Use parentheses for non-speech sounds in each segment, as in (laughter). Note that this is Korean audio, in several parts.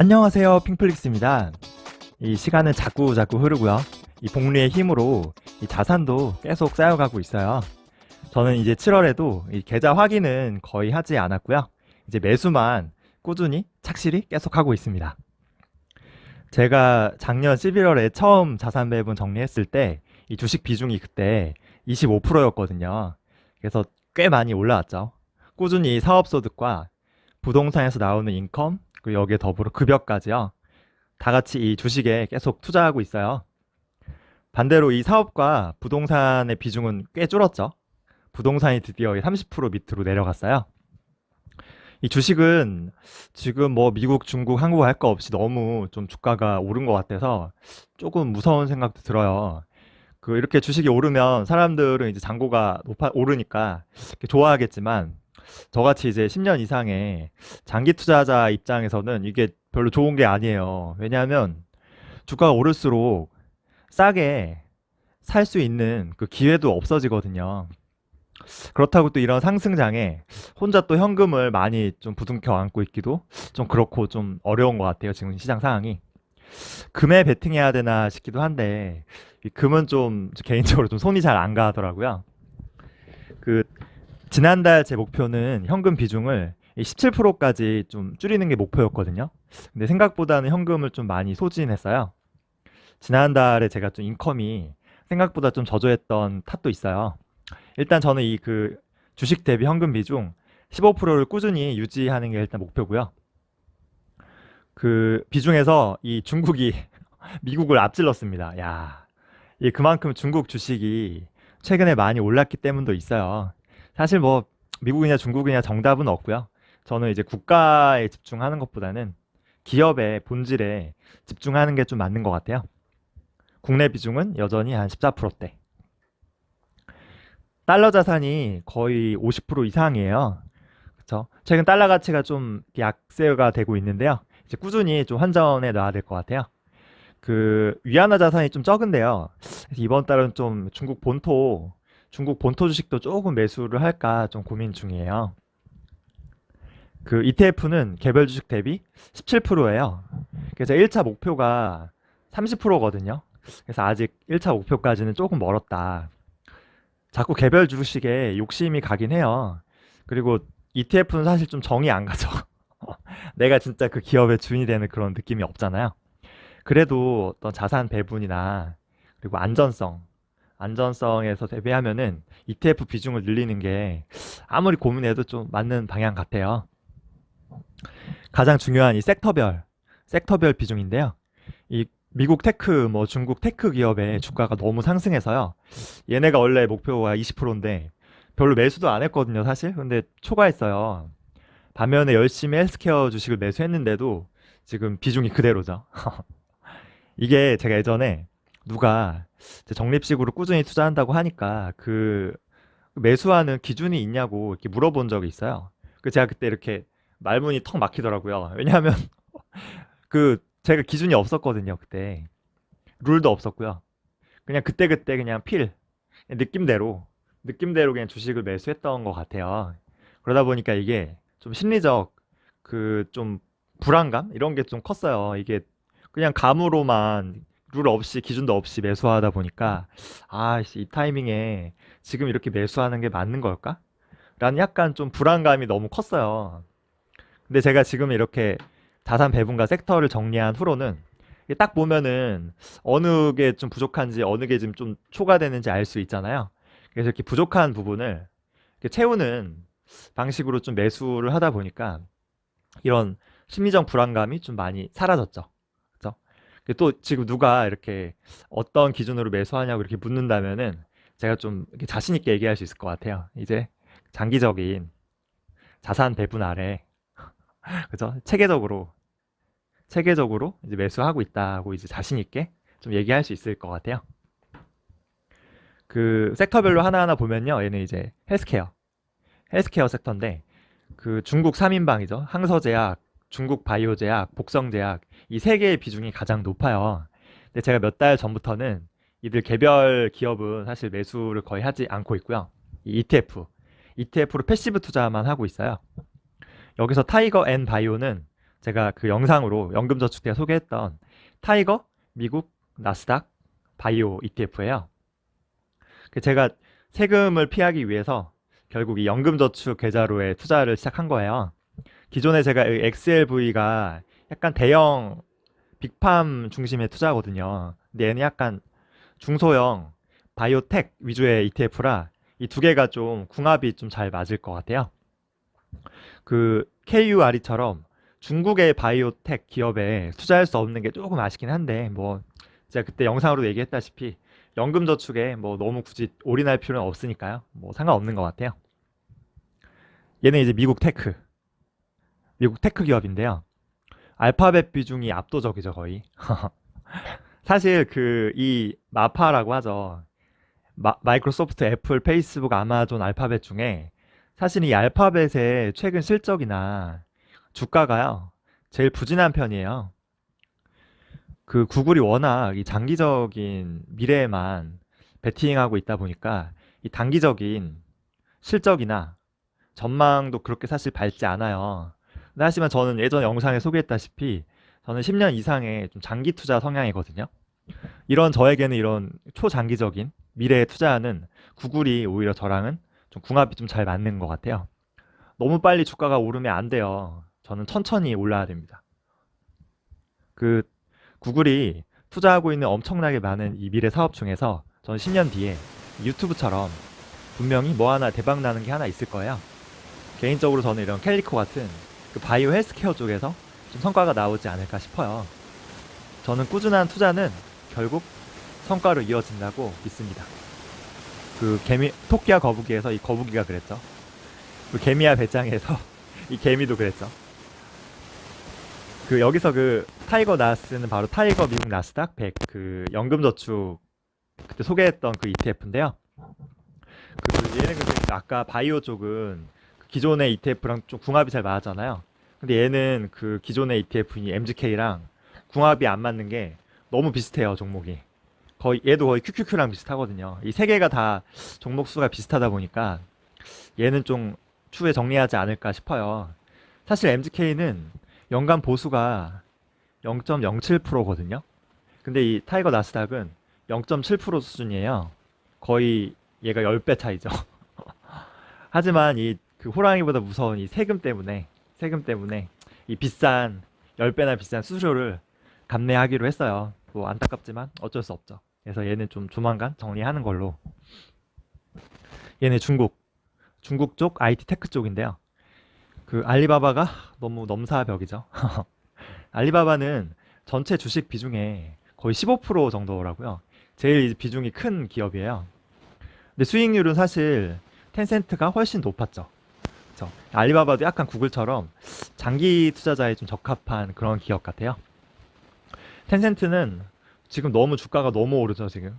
안녕하세요. 핑플릭스입니다. 이 시간은 자꾸 자꾸 흐르고요. 이 복리의 힘으로 이 자산도 계속 쌓여가고 있어요. 저는 이제 7월에도 이 계좌 확인은 거의 하지 않았고요. 이제 매수만 꾸준히 착실히 계속 하고 있습니다. 제가 작년 11월에 처음 자산 배분 정리했을 때 이 주식 비중이 그때 25%였거든요. 그래서 꽤 많이 올라왔죠. 꾸준히 사업 소득과 부동산에서 나오는 인컴, 그리고 여기에 더불어 급여까지요. 다 같이 이 주식에 계속 투자하고 있어요. 반대로 이 사업과 부동산의 비중은 꽤 줄었죠. 부동산이 드디어 30% 밑으로 내려갔어요. 이 주식은 지금 뭐 미국, 중국, 한국 할 거 없이 너무 좀 주가가 오른 것 같아서 조금 무서운 생각도 들어요. 그 이렇게 주식이 오르면 사람들은 이제 잔고가 높아 오르니까 좋아하겠지만 저같이 이제 10년 이상의 장기 투자자 입장에서는 이게 별로 좋은 게 아니에요. 왜냐하면 주가가 오를수록 싸게 살 수 있는 그 기회도 없어지거든요. 그렇다고 또 이런 상승장에 혼자 또 현금을 많이 좀 부둥켜 안고 있기도 좀 그렇고 좀 어려운 것 같아요. 지금 시장 상황이. 금에 베팅해야 되나 싶기도 한데 이 금은 좀 개인적으로 좀 손이 잘 안 가더라고요. 그 지난달 제 목표는 현금 비중을 17%까지 좀 줄이는 게 목표였거든요. 근데 생각보다는 현금을 좀 많이 소진했어요. 지난달에 제가 좀 인컴이 생각보다 좀 저조했던 탓도 있어요. 일단 저는 이 그 주식 대비 현금 비중 15%를 꾸준히 유지하는 게 일단 목표고요. 그 비중에서 이 중국이 (laughs) 미국을 앞질렀습니다. 야, 이 그만큼 중국 주식이 최근에 많이 올랐기 때문도 있어요. 사실 뭐 미국이냐 중국이냐 정답은 없고요. 저는 이제 국가에 집중하는 것보다는 기업의 본질에 집중하는 게 좀 맞는 것 같아요. 국내 비중은 여전히 한 14%대. 달러 자산이 거의 50% 이상이에요. 그렇죠? 최근 달러 가치가 좀 약세가 되고 있는데요. 이제 꾸준히 좀 환전해 놔야 될 것 같아요. 그 위안화 자산이 좀 적은데요. 이번 달은 좀 중국 본토 중국 본토 주식도 조금 매수를 할까 좀 고민 중이에요. 그 ETF는 개별 주식 대비 17%예요. 그래서 1차 목표가 30%거든요. 그래서 아직 1차 목표까지는 조금 멀었다. 자꾸 개별 주식에 욕심이 가긴 해요. 그리고 ETF는 사실 좀 정이 안 가죠. (laughs) 내가 진짜 그 기업의 주인이 되는 그런 느낌이 없잖아요. 그래도 어떤 자산 배분이나 그리고 안전성, 안전성에서 대비하면은 ETF 비중을 늘리는 게 아무리 고민해도 좀 맞는 방향 같아요. 가장 중요한 이 섹터별, 섹터별 비중인데요. 이 미국 테크, 뭐 중국 테크 기업의 주가가 너무 상승해서요. 얘네가 원래 목표가 20%인데 별로 매수도 안 했거든요, 사실. 근데 초과했어요. 반면에 열심히 헬스케어 주식을 매수했는데도 지금 비중이 그대로죠. (laughs) 이게 제가 예전에 누가 이제 적립식으로 꾸준히 투자한다고 하니까 그 매수하는 기준이 있냐고 이렇게 물어본 적이 있어요. 그 제가 그때 이렇게 말문이 턱 막히더라고요. 왜냐하면 (laughs) 그 제가 기준이 없었거든요, 그때. 룰도 없었고요. 그냥 그때 그때 그냥 필, 느낌대로, 느낌대로 그냥 주식을 매수했던 것 같아요. 그러다 보니까 이게 좀 심리적 그 좀 불안감? 이런 게 좀 컸어요. 이게 그냥 감으로만 룰 없이 기준도 없이 매수하다 보니까 아, 씨, 이 타이밍에 지금 이렇게 매수하는 게 맞는 걸까? 라는 약간 좀 불안감이 너무 컸어요. 근데 제가 지금 이렇게 자산 배분과 섹터를 정리한 후로는 딱 보면은 어느 게 좀 부족한지 어느 게 지금 좀 초과되는지 알 수 있잖아요. 그래서 이렇게 부족한 부분을 이렇게 채우는 방식으로 좀 매수를 하다 보니까 이런 심리적 불안감이 좀 많이 사라졌죠. 그죠? 또 지금 누가 이렇게 어떤 기준으로 매수하냐고 이렇게 묻는다면은 제가 좀 자신 있게 얘기할 수 있을 것 같아요. 이제 장기적인 자산 배분 아래 (laughs) 그죠? 체계적으로 체계적으로 이제 매수하고 있다고 이제 자신 있게 좀 얘기할 수 있을 것 같아요. 그 섹터별로 하나하나 보면요. 얘는 이제 헬스케어. 헬스케어 섹터인데 그 중국 3인방이죠. 항서제약, 중국 바이오제약, 복성제약 이 세 개의 비중이 가장 높아요. 근데 제가 몇 달 전부터는 이들 개별 기업은 사실 매수를 거의 하지 않고 있고요. 이 ETF, ETF로 패시브 투자만 하고 있어요. 여기서 타이거 앤 바이오는 제가 그 영상으로 연금저축 때 소개했던 타이거 미국 나스닥 바이오 ETF예요. 제가 세금을 피하기 위해서 결국 이 연금저축 계좌로의 투자를 시작한 거예요. 기존에 제가 이 XLV가 약간 대형 빅팜 중심의 투자거든요. 근데 얘는 약간 중소형 바이오텍 위주의 ETF라 이 두 개가 좀 궁합이 좀 잘 맞을 것 같아요. 그 KURE처럼 중국의 바이오텍 기업에 투자할 수 없는 게 조금 아쉽긴 한데 뭐 제가 그때 영상으로 얘기했다시피 연금저축에 뭐 너무 굳이 올인할 필요는 없으니까요. 뭐 상관없는 것 같아요. 얘는 이제 미국 테크, 미국 테크 기업인데요. 알파벳 비중이 압도적이죠, 거의. (laughs) 사실 그 이 마파라고 하죠. 마, 마이크로소프트, 애플, 페이스북, 아마존, 알파벳 중에 사실 이 알파벳의 최근 실적이나 주가가요. 제일 부진한 편이에요. 그 구글이 워낙 이 장기적인 미래에만 베팅하고 있다 보니까 이 단기적인 실적이나 전망도 그렇게 사실 밝지 않아요. 근데 하지만 저는 예전 영상에 소개했다시피 저는 10년 이상의 좀 장기 투자 성향이거든요. 이런 저에게는 이런 초장기적인 미래에 투자하는 구글이 오히려 저랑은 좀 궁합이 좀 잘 맞는 것 같아요. 너무 빨리 주가가 오르면 안 돼요. 저는 천천히 올라야 됩니다. 그 구글이 투자하고 있는 엄청나게 많은 이 미래 사업 중에서 저는 10년 뒤에 유튜브처럼 분명히 뭐 하나 대박 나는 게 하나 있을 거예요. 개인적으로 저는 이런 캘리코 같은 그 바이오 헬스케어 쪽에서 좀 성과가 나오지 않을까 싶어요. 저는 꾸준한 투자는 결국 성과로 이어진다고 믿습니다. 그 개미 토끼와 거북이에서 이 거북이가 그랬죠. 그 개미와 배짱에서 (laughs) 이 개미도 그랬죠. 그 여기서 그 타이거 나스는 바로 타이거 미국 나스닥 100 그 연금저축 그때 소개했던 그 ETF인데요. 그 얘는 근데 아까 바이오 쪽은 그 기존의 ETF랑 좀 궁합이 잘 맞았잖아요. 근데 얘는 그 기존의 ETF인 MGK랑 궁합이 안 맞는 게 너무 비슷해요 종목이. 거의 얘도 거의 QQQ랑 비슷하거든요. 이 세 개가 다 종목 수가 비슷하다 보니까 얘는 좀 추후에 정리하지 않을까 싶어요. 사실 MGK는 연간 보수가 0.07%거든요. 근데 이 타이거 나스닥은 0.7% 수준이에요. 거의 얘가 10배 차이죠. (laughs) 하지만 이 그 호랑이보다 무서운 이 세금 때문에 세금 때문에 이 비싼 10배나 비싼 수수료를 감내하기로 했어요. 뭐 안타깝지만 어쩔 수 없죠. 그래서 얘는 좀 조만간 정리하는 걸로. 얘네 중국 중국 쪽 IT 테크 쪽인데요. 그 알리바바가 너무 넘사벽이죠. (laughs) 알리바바는 전체 주식 비중의 거의 15% 정도라고요. 제일 비중이 큰 기업이에요. 근데 수익률은 사실 텐센트가 훨씬 높았죠. 그쵸? 알리바바도 약간 구글처럼 장기 투자자에 좀 적합한 그런 기업 같아요. 텐센트는 지금 너무 주가가 너무 오르죠, 지금.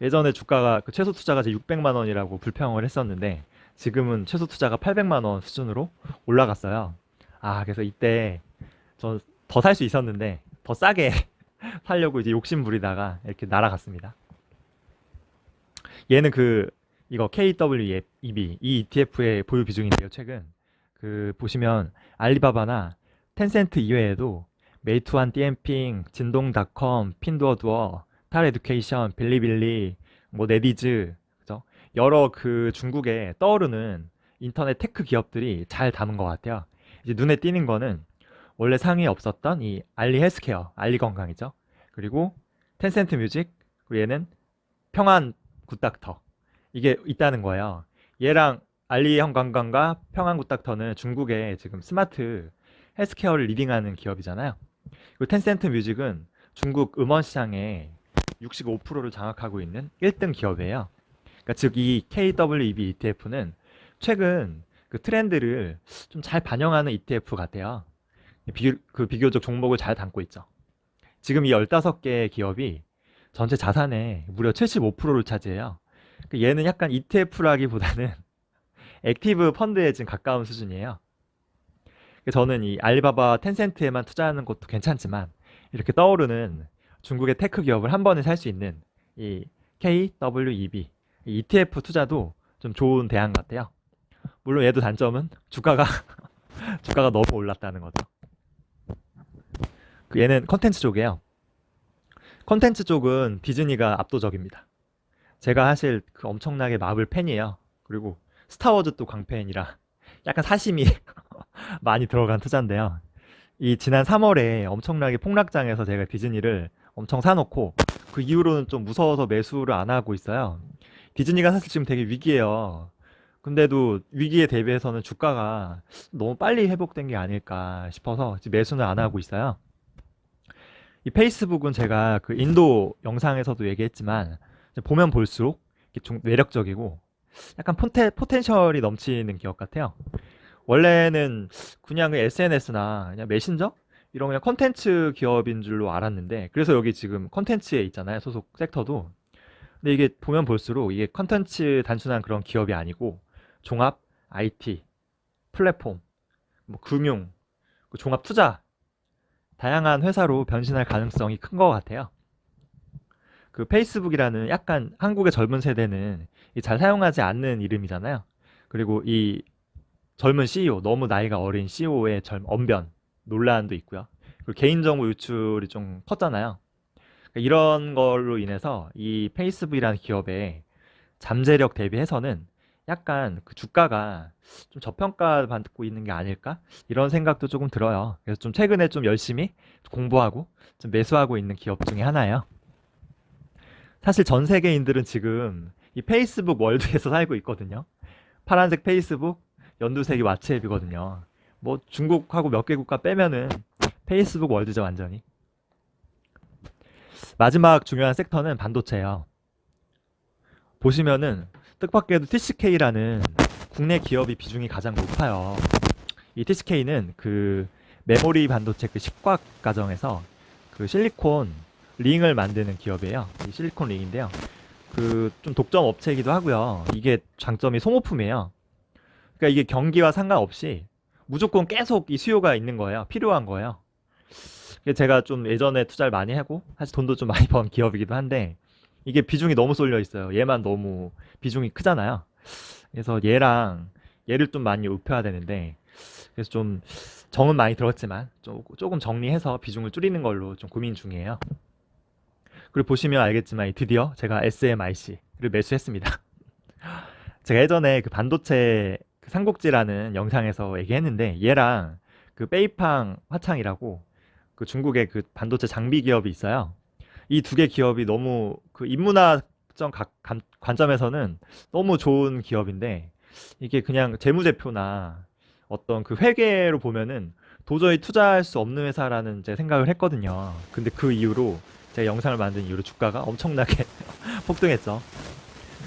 예전에 주가가 그 최소 투자가 제 600만 원이라고 불평을 했었는데 지금은 최소 투자가 800만 원 수준으로 올라갔어요. 아, 그래서 이때 저 더 살 수 있었는데 더 싸게 (laughs) 살려고 이제 욕심 부리다가 이렇게 날아갔습니다. 얘는 그 이거 KWEB 이 ETF의 보유 비중인데요. 최근 그 보시면 알리바바나 텐센트 이외에도 메이투안 띠엠핑, 진동닷컴, 핀두어두어, 탈에듀케이션, 빌리빌리, 뭐 네디즈 그죠? 여러 그 중국에 떠오르는 인터넷 테크 기업들이 잘 담은 것 같아요. 이제 눈에 띄는 거는 원래 상위에 없었던 이 알리 헬스케어, 알리 건강이죠. 그리고 텐센트 뮤직, 얘는 평안 굿닥터 이게 있다는 거예요. 얘랑 알리 건강과 평안 굿닥터는 중국의 지금 스마트 헬스케어를 리딩하는 기업이잖아요. 그리고 텐센트 뮤직은 중국 음원 시장에 65%를 장악하고 있는 1등 기업이에요. 그러니까 즉 이 KWEB ETF는 최근 그 트렌드를 좀 잘 반영하는 ETF 같아요. 비, 그 비교적 종목을 잘 담고 있죠. 지금 이 15개 기업이 전체 자산의 무려 75%를 차지해요. 그 얘는 약간 ETF라기보다는 (laughs) 액티브 펀드에 지금 가까운 수준이에요. 저는 이 알리바바 텐센트에만 투자하는 것도 괜찮지만 이렇게 떠오르는 중국의 테크 기업을 한 번에 살 수 있는 이 KWEB 이 ETF 투자도 좀 좋은 대안 같아요. 물론 얘도 단점은 주가가 (laughs) 주가가 너무 올랐다는 거죠. 그 얘는 컨텐츠 쪽이에요. 컨텐츠 쪽은 디즈니가 압도적입니다. 제가 사실 그 엄청나게 마블 팬이에요. 그리고 스타워즈 또 광팬이라 약간 사심이 (laughs) 많이 들어간 투자인데요. 이 지난 3월에 엄청나게 폭락장에서 제가 디즈니를 엄청 사놓고 그 이후로는 좀 무서워서 매수를 안 하고 있어요. 디즈니가 사실 지금 되게 위기예요. 근데도 위기에 대비해서는 주가가 너무 빨리 회복된 게 아닐까 싶어서 매수는 안 하고 있어요. 이 페이스북은 제가 그 인도 영상에서도 얘기했지만 보면 볼수록 좀 매력적이고 약간 포텐, 포텐셜이 넘치는 기업 같아요. 원래는 그냥 그 SNS나 그냥 메신저 이런 그냥 컨텐츠 기업인 줄로 알았는데 그래서 여기 지금 컨텐츠에 있잖아요 소속 섹터도 근데 이게 보면 볼수록 이게 컨텐츠 단순한 그런 기업이 아니고 종합 IT 플랫폼 뭐 금융 그 종합 투자 다양한 회사로 변신할 가능성이 큰 것 같아요. 그 페이스북이라는 약간 한국의 젊은 세대는 이잘 사용하지 않는 이름이잖아요. 그리고 이 젊은 CEO, 너무 나이가 어린 CEO의 젊, 언변, 논란도 있고요. 그리고 개인정보 유출이 좀 컸잖아요. 그러니까 이런 걸로 인해서 이 페이스북이라는 기업의 잠재력 대비해서는 약간 그 주가가 좀 저평가 받고 있는 게 아닐까? 이런 생각도 조금 들어요. 그래서 좀 최근에 좀 열심히 공부하고 좀 매수하고 있는 기업 중에 하나예요. 사실 전 세계인들은 지금 이 페이스북 월드에서 (laughs) 살고 있거든요. 파란색 페이스북, 연두색이 왓츠앱이거든요. 뭐 중국하고 몇 개 국가 빼면은 페이스북 월드죠, 완전히. 마지막 중요한 섹터는 반도체예요. 보시면은 뜻밖에도 TCK라는 국내 기업이 비중이 가장 높아요. 이 TCK는 그 메모리 반도체 그 식꽉 과정에서 그 실리콘 링을 만드는 기업이에요. 이 실리콘 링인데요. 그 좀 독점 업체이기도 하고요. 이게 장점이 소모품이에요. 그러니까 이게 경기와 상관없이 무조건 계속 이 수요가 있는 거예요. 필요한 거예요. 제가 좀 예전에 투자를 많이 하고 사실 돈도 좀 많이 번 기업이기도 한데 이게 비중이 너무 쏠려 있어요. 얘만 너무 비중이 크잖아요. 그래서 얘랑 얘를 좀 많이 높여야 되는데 그래서 좀 정은 많이 들었지만 좀- 조금 정리해서 비중을 줄이는 걸로 좀 고민 중이에요. 그리고 보시면 알겠지만 드디어 제가 SMIC를 매수했습니다. (laughs) 제가 예전에 그 반도체 그 삼국지라는 영상에서 얘기했는데 얘랑 그 페이팡 화창이라고 그 중국의 그 반도체 장비 기업이 있어요. 이 두 개 기업이 너무 그 인문학적 관점에서는 너무 좋은 기업인데 이게 그냥 재무제표나 어떤 그 회계로 보면은 도저히 투자할 수 없는 회사라는 제 생각을 했거든요. 근데 그 이후로 제가 영상을 만든 이후로 주가가 엄청나게 (laughs) 폭등했죠.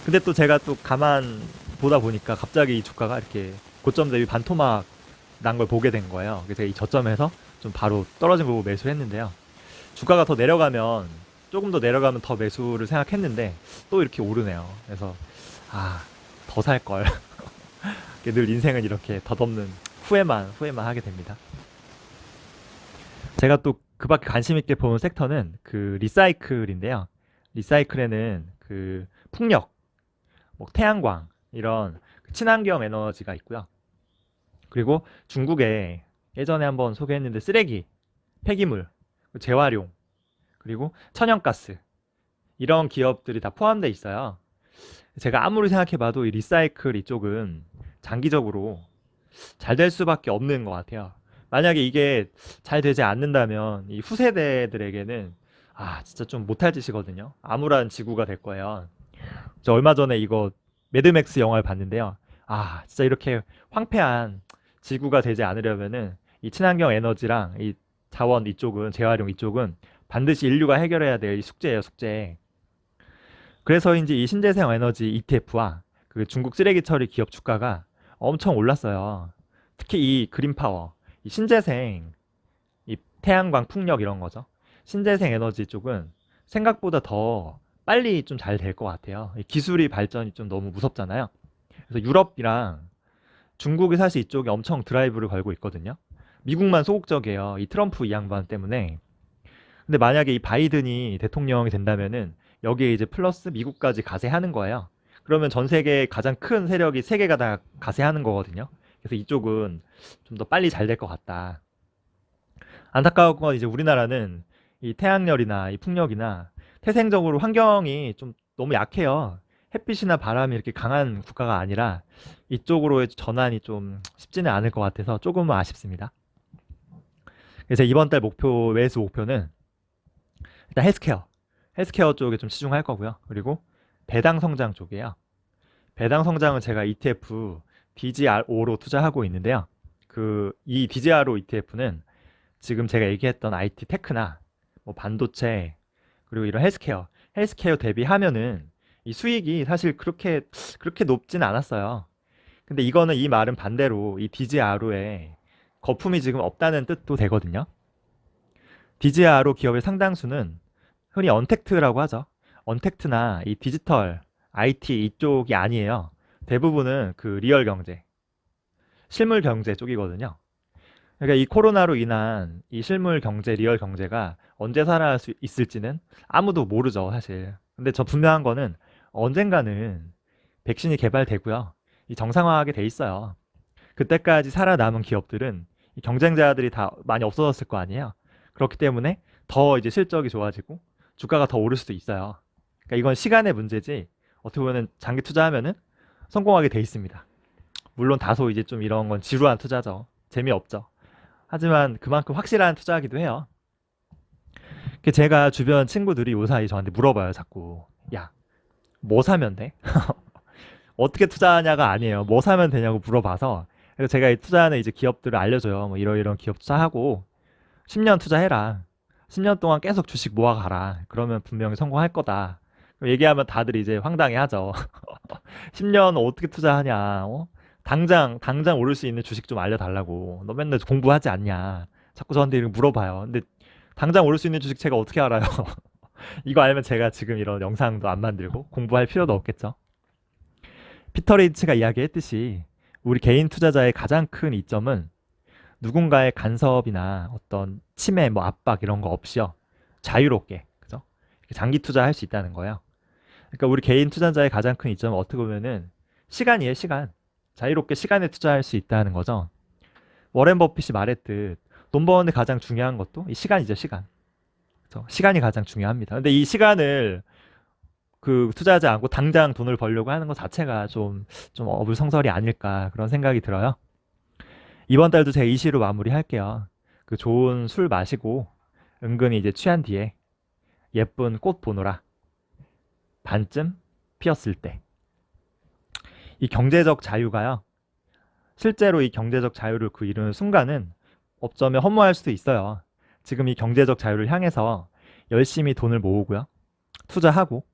근데 또 제가 또 가만 보다 보니까 갑자기 이 주가가 이렇게 고점 대비 반토막 난 걸 보게 된 거예요. 그래서 이 저점에서 좀 바로 떨어진 거 보고 매수했는데요. 주가가 더 내려가면 조금 더 내려가면 더 매수를 생각했는데 또 이렇게 오르네요. 그래서 아, 더 살 걸. (laughs) 늘 인생은 이렇게 덧없는 후회만 후회만 하게 됩니다. 제가 또 그 밖에 관심 있게 보는 섹터는 그 리사이클인데요. 리사이클에는 그 풍력, 뭐 태양광 이런 그 친환경 에너지가 있고요. 그리고 중국에 예전에 한번 소개했는데 쓰레기, 폐기물, 재활용, 그리고 천연가스 이런 기업들이 다 포함되어 있어요. 제가 아무리 생각해봐도 이 리사이클 이쪽은 장기적으로 잘 될 수밖에 없는 것 같아요. 만약에 이게 잘 되지 않는다면 이 후세대들에게는 아 진짜 좀 못할 짓이거든요. 암울한 지구가 될 거예요. 저 얼마 전에 이거 매드맥스 영화를 봤는데요. 아 진짜 이렇게 황폐한 지구가 되지 않으려면은 이 친환경 에너지랑 이 자원 이쪽은 재활용 이쪽은 반드시 인류가 해결해야 될 이 숙제예요, 숙제. 그래서인지 이 신재생 에너지 ETF와 그 중국 쓰레기 처리 기업 주가가 엄청 올랐어요. 특히 이 그린 파워, 이 신재생, 이 태양광, 풍력 이런 거죠. 신재생 에너지 쪽은 생각보다 더 빨리 좀 잘 될 것 같아요. 이 기술이 발전이 좀 너무 무섭잖아요. 그래서 유럽이랑 중국이 사실 이쪽에 엄청 드라이브를 걸고 있거든요. 미국만 소극적이에요. 이 트럼프 이 양반 때문에. 근데 만약에 이 바이든이 대통령이 된다면은 여기에 이제 플러스 미국까지 가세하는 거예요. 그러면 전 세계 가장 큰 세력이 세 개가 다 가세하는 거거든요. 그래서 이쪽은 좀 더 빨리 잘 될 것 같다. 안타까운 건 이제 우리나라는 이 태양열이나 이 풍력이나 태생적으로 환경이 좀 너무 약해요. 햇빛이나 바람이 이렇게 강한 국가가 아니라 이쪽으로의 전환이 좀 쉽지는 않을 것 같아서 조금은 아쉽습니다. 그래서 이번 달 목표, 매수 목표는 일단 헬스케어. 헬스케어 쪽에 좀 치중할 거고요. 그리고 배당 성장 쪽이에요. 배당 성장은 제가 ETF DGR5로 투자하고 있는데요. 그 이 DGR5 ETF는 지금 제가 얘기했던 IT 테크나 뭐 반도체 그리고 이런 헬스케어, 헬스케어 대비하면은 이 수익이 사실 그렇게 그렇게 높진 않았어요. 근데 이거는 이 말은 반대로 이 DGRO에 거품이 지금 없다는 뜻도 되거든요. DGRO 기업의 상당수는 흔히 언택트라고 하죠. 언택트나 이 디지털, IT 이쪽이 아니에요. 대부분은 그 리얼 경제, 실물 경제 쪽이거든요. 그러니까 이 코로나로 인한 이 실물 경제, 리얼 경제가 언제 살아날 수 있을지는 아무도 모르죠, 사실. 근데 저 분명한 거는 언젠가는 백신이 개발되고요. 이 정상화하게 돼 있어요. 그때까지 살아남은 기업들은 이 경쟁자들이 다 많이 없어졌을 거 아니에요. 그렇기 때문에 더 이제 실적이 좋아지고 주가가 더 오를 수도 있어요. 그러니까 이건 시간의 문제지 어떻게 보면 장기 투자하면은 성공하게 돼 있습니다. 물론 다소 이제 좀 이런 건 지루한 투자죠. 재미없죠. 하지만 그만큼 확실한 투자이기도 해요. 그 제가 주변 친구들이 요사이 저한테 물어봐요, 자꾸. 야, 뭐 사면 돼? (laughs) 어떻게 투자하냐가 아니에요. 뭐 사면 되냐고 물어봐서. 그래서 제가 이 투자하는 이제 기업들을 알려줘요. 뭐 이러이런 기업 투자하고 10년 투자해라. 10년 동안 계속 주식 모아가라. 그러면 분명히 성공할 거다. 얘기하면 다들 이제 황당해 하죠. (laughs) (laughs) 10년 어떻게 투자하냐? 어? 당장, 당장 오를 수 있는 주식 좀 알려달라고. 너 맨날 공부하지 않냐? 자꾸 저한테 이렇게 물어봐요. 근데 당장 오를 수 있는 주식 제가 어떻게 알아요? (laughs) 이거 알면 제가 지금 이런 영상도 안 만들고 공부할 필요도 없겠죠. 피터 리츠가 이야기했듯이 우리 개인 투자자의 가장 큰 이점은 누군가의 간섭이나 어떤 침해, 뭐 압박 이런 거 없이요. 자유롭게, 그죠? 장기 투자할 수 있다는 거예요. 그러니까 우리 개인 투자자의 가장 큰 이점은 어떻게 보면은 시간이에요, 시간. 자유롭게 시간에 투자할 수 있다는 거죠. 워렌 버핏이 말했듯 돈 버는데 가장 중요한 것도 이 시간이죠, 시간. 그죠? 시간이 가장 중요합니다. 근데 이 시간을 그 투자하지 않고 당장 돈을 벌려고 하는 것 자체가 좀, 좀 어불성설이 아닐까 그런 생각이 들어요. 이번 달도 제가 이시로 마무리할게요. 그 좋은 술 마시고 은근히 이제 취한 뒤에 예쁜 꽃 보노라. 반쯤 피었을 때. 이 경제적 자유가요. 실제로 이 경제적 자유를 그 이루는 순간은 어쩌면 허무할 수도 있어요. 지금 이 경제적 자유를 향해서 열심히 돈을 모으고요. 투자하고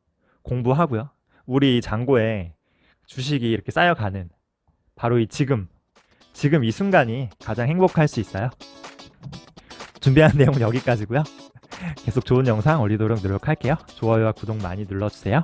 공부하고요. 우리 잔고에 주식이 이렇게 쌓여가는 바로 이 지금, 지금 이 순간이 가장 행복할 수 있어요. 준비한 (laughs) 내용은 여기까지고요. 계속 좋은 영상 올리도록 노력할게요. 좋아요와 구독 많이 눌러주세요.